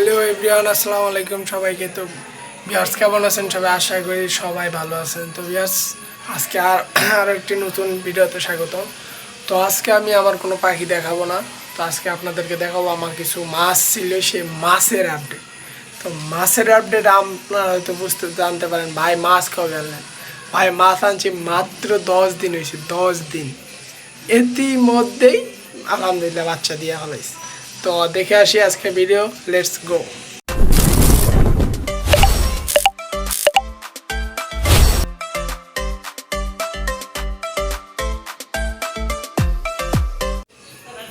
Hello everyone, আসসালামু আলাইকুম সবাইকে। তো বিয়ার্স কেমন আছেন? সবাই আশা করি সবাই ভালো আছেন। তো বিয়ার্স আজকে আর আরও একটি নতুন ভিডিওতে স্বাগত তো আজকে আমি আমার কোনো পাখি দেখাবো না। তো আজকে আপনাদেরকে দেখাবো আমার কিছু মাছ ছিল, সেই মাছের আপডেট তো মাছের আপডেট আপনারা হয়তো বুঝতে, জানতে পারেন, ভাই মাছ কবে গেলেন ভাই মাছ আনছি মাত্র দশ দিন হয়েছে, দশ দিন। ইতিমধ্যেই আলহামদুলিল্লাহ বাচ্চা দিয়ে ফেলাইছে। তো দেখে আসি আজকে ভিডিও লেটস গো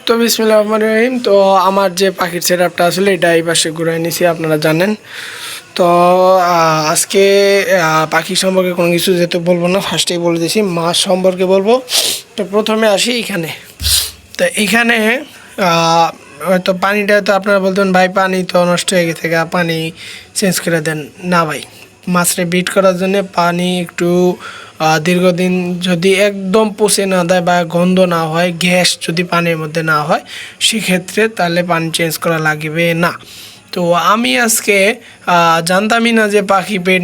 তো বিসমিল্লাহ রহমান রহিম, তো আমার যে পাখির সেট আপটা আসলে এটা এই পাশে ঘুরাই নিছি, আপনারা জানেন। তো আজকে পাখি সম্পর্কে কোনো কিছু যেতে বলব না ফার্স্টেই বলে দিছি, মাছ সম্পর্কে বলব। তো প্রথমে আসি এখানে। তো এখানে হয়তো পানিটা তো আপনারা বলতেন ভাই, পানি তো নষ্ট হয়ে গেছে পানি চেঞ্জ করে দেন। না ভাই মাছরে বিট করার জন্য পানি একটু দীর্ঘদিন যদি একদম পচে না দেয় বা গন্ধ না হয়, গ্যাস যদি পানির মধ্যে না হয়, সেক্ষেত্রে তাহলে পানি চেঞ্জ করা লাগবে না। তো আমি আজকে জানতামই না যে পাখি পেট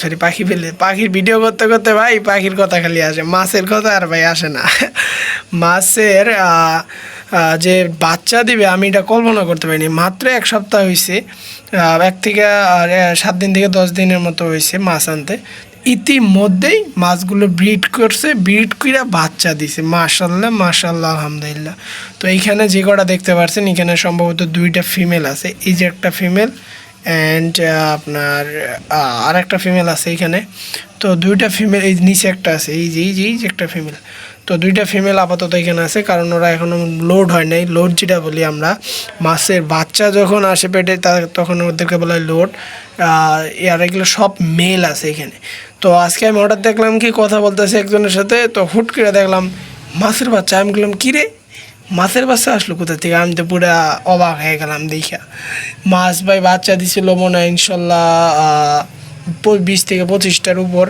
সরি পাখি পেলে, পাখির ভিডিও করতে করতে ভাই পাখির কথা খালি আসে, মাছের কথা আর ভাই আসে না। মাছের যে বাচ্চা দিবে, আমি এটা কল্পনা করতে পারিনি। মাত্র এক সপ্তাহ হয়েছে এক থেকে সাত দিন থেকে দশ দিনের মতো হয়েছে মাছ আনতে। ইতিমধ্যেই মাছগুলো ব্রিড করছে, ব্রিড করে বাচ্চা দিছে। মাশাল্লাহ মাশাল্লাহ, আলহামদুলিল্লাহ। তো এইখানে যে কটা দেখতে পাচ্ছেন এখানে সম্ভবত দুইটা ফিমেল আছে। এই যে একটা ফিমেল অ্যান্ড আপনার আর একটা ফিমেল আছে এইখানে তো দুইটা ফিমেল এই নিচে একটা আছে, এই যে এই যে এই যে একটা ফিমেল তো দুইটা ফিমেল আপাতত এখানে আছে, কারণ ওরা এখনও লোড হয় নাই। লোড যেটা বলি আমরা, মাছের বাচ্চা যখন আসে পেটে, তা তখন ওদেরকে বলা হয় লোড আর এগুলো সব মেল আছে এখানে। তো আজকে আমি হঠাৎ দেখলাম কি, কথা বলতেছে একজনের সাথে, তো হুট করে দেখলাম, মাছের বাচ্চা। আমি বললাম, কী রে? মাছের বাচ্চা আসলো কোথা থেকে? আমি তো পুরো অবাক হয়ে গেলাম দেখা মাছ ভাই বাচ্চা দিছিল মনে হয় ইনশাল্লাহ বিশ থেকে পঁচিশটার উপর।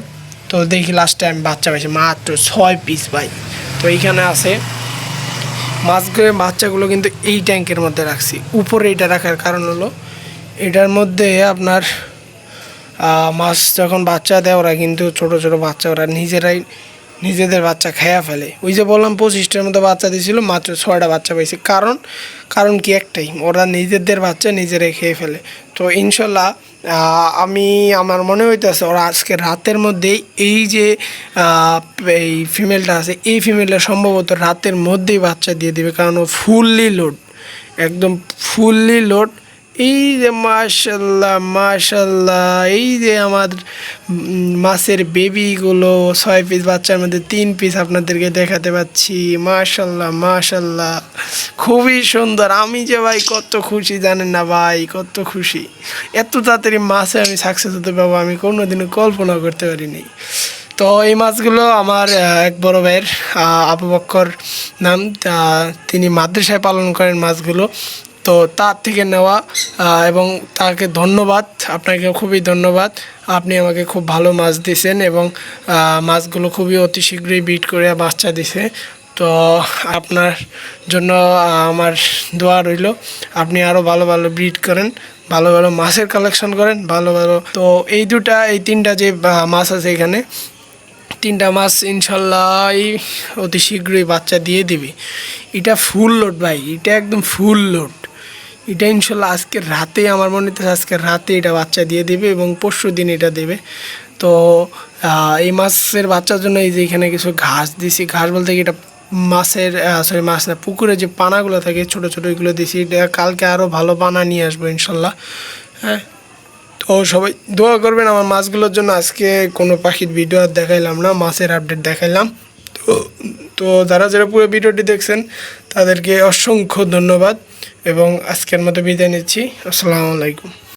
তো দেখি লাস্টে আমি বাচ্চা পাইছি মাত্র ছয় পিস ভাই। তো এইখানে আছে। মাছগুলো বাচ্চাগুলো কিন্তু এই ট্যাঙ্কের মধ্যে রাখছি। উপরে এটা রাখার কারণ হলো, এটার মধ্যে আপনার মাছ যখন বাচ্চা দেয় ওরা কিন্তু ছোট ছোট বাচ্চা, ওরা নিজেরাই নিজেদের বাচ্চা খেয়া ফেলে। ওই যে বললাম, পঁচিশটার মতো বাচ্চা দিয়েছিল, মাত্র ছয়টা বাচ্চা পাইছে। কারণ কারণ কি একটাই? ওরা নিজেদের বাচ্চা নিজেরাই খেয়ে ফেলে। তো ইনশাল্লাহ আমি, আমার মনে হইতেছে ওরা আজকে রাতের মধ্যেই এই যে এই ফিমেলটা আছে, এই ফিমেলটা সম্ভবত রাতের মধ্যেই বাচ্চা দিয়ে দিবে, কারণ ও ফুললি লোড একদম ফুললি লোড এই যে মাশাল্লাহ মাশাল্লাহ, এই যে আমার মাছের বেবিগুলো ছয় পিস বাচ্চার মধ্যে তিন পিস আপনাদেরকে দেখাতে পাচ্ছি। মাশাল্লাহ মাশাল্লাহ। খুবই সুন্দর। আমি যে ভাই কত খুশি, জানেন না ভাই, কত খুশি। এত তাড়াতাড়ি মাছে আমি সাকসেস হতে পারব, আমি কোনোদিনও কল্পনা করতে পারিনি। তো এই মাছগুলো আমার এক বড় ভাইয়ের আবু বক্কর নাম তিনি মাদ্রাসায় পালন করেন মাছগুলো। তো তার থেকে নেওয়া এবং তাকে ধন্যবাদ আপনাকে খুবই ধন্যবাদ। আপনি আমাকে খুব ভালো মাছ দিয়েছেন এবং মাছগুলো খুবই অতি শীঘ্রই বিট করে বাচ্চা দিছে। তো আপনার জন্য আমার দোয়া রইল। আপনি আরও ভালো ভালো ব্রিড করেন, ভালো ভালো মাছের কালেকশন করেন, ভালো ভালো। তো এই দুটা, এই তিনটা যে মাছ আছে এখানে তিনটা মাছ ইনশাল্লাহ অতি শীঘ্রই বাচ্চা দিয়ে দিবে। এটা ফুল লোড ভাই, এটা একদম ফুল লোড এটা ইনশাল্লাহ আজকে রাতে, আমার মনে হচ্ছে আজকে রাতে এটা বাচ্চা দিয়ে দেবে এবং পরশু দিন এটা দেবে। তো এই মাছের বাচ্চার জন্য এই যে এখানে কিছু ঘাস দিছি, ঘাস বলতে কি এটা মাছের সরি মাছ না পুকুরে যে পানাগুলো থাকে, ছোটো ছোটো এগুলো দিছি, এটা কালকে আরও ভালো পানা নিয়ে আসব ইনশাল্লাহ। হ্যাঁ? তো সবাই দোয়া করবেন, আমার মাছগুলোর জন্য আজকে কোনো পাখির ভিডিও আর দেখাইলাম না, মাছের আপডেট দেখাইলাম। তো তো যারা যারা পুরো ভিডিওটি দেখছেন, তাদেরকে অসংখ্য ধন্যবাদ এবং আজকের মতো বিদায় নিচ্ছি। আসসালামু আলাইকুম।